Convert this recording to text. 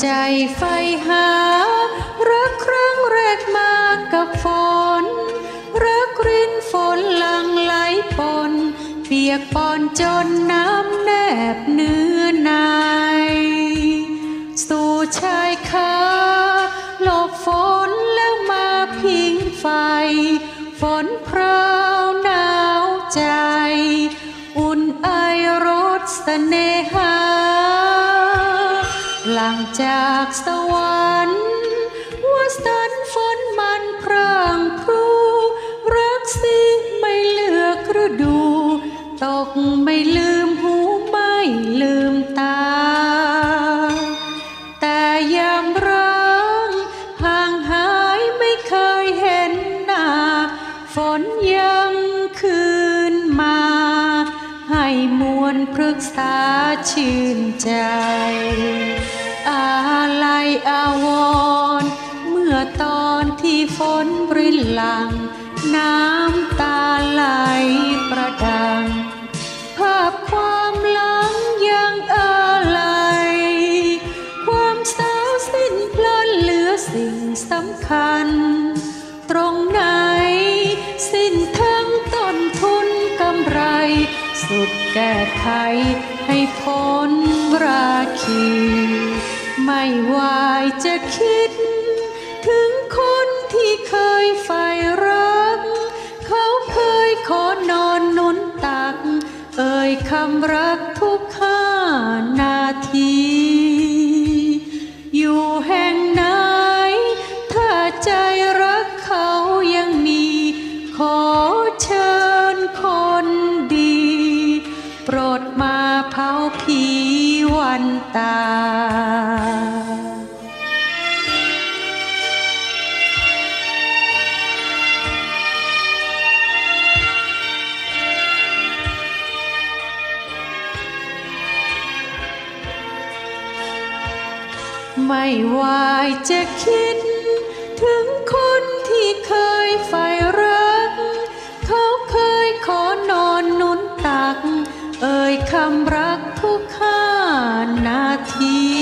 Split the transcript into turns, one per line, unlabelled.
ใจไฟหา รักครั้งแรกมากับฝน รักรินฝนลังไหลปน เปียกปอนจนน้ำแนบเนื้อนายสู่ชายคาหลบฝนแล้วมาพิงไฟ ฝนพรา ลังจากสวรรค์ว่าสันฝนมันพรางพรูรักสิไม่เลือกฤดู ตกไม่ลืมหูไม่ลืมตา แต่ยามร้างห่างหายไม่เคยเห็นหน้า ฝนยังคืนมา ให้มวลพฤกษาชื่นใจ นบรินหลัง น้ำตาไหลประดัง ภาพความหลังยังอะไรความสาวสิ้นพลันเหลือสิ่งสำคัญ ตรงไหนสิ้นทั้งต้นทุนกำไร สุดแก้ไขให้พ้นราคี ไม่วายจะคิดถึงคน ที่เคยใฝ่รัก เขาเคยขอนอนนุนตัก เอ่ยคำรักทุกห้านาที อยู่แห่งไหน ถ้าใจรักเขายังมี ขอเชิญคนดี โปรดมาเผาผีวันตา ไม่วายจะคิด ถึงคนที่เคยใฝ่รัก เขาเคยขอนอนหนุนตัก เอ่ยคำรักทุกข้านาที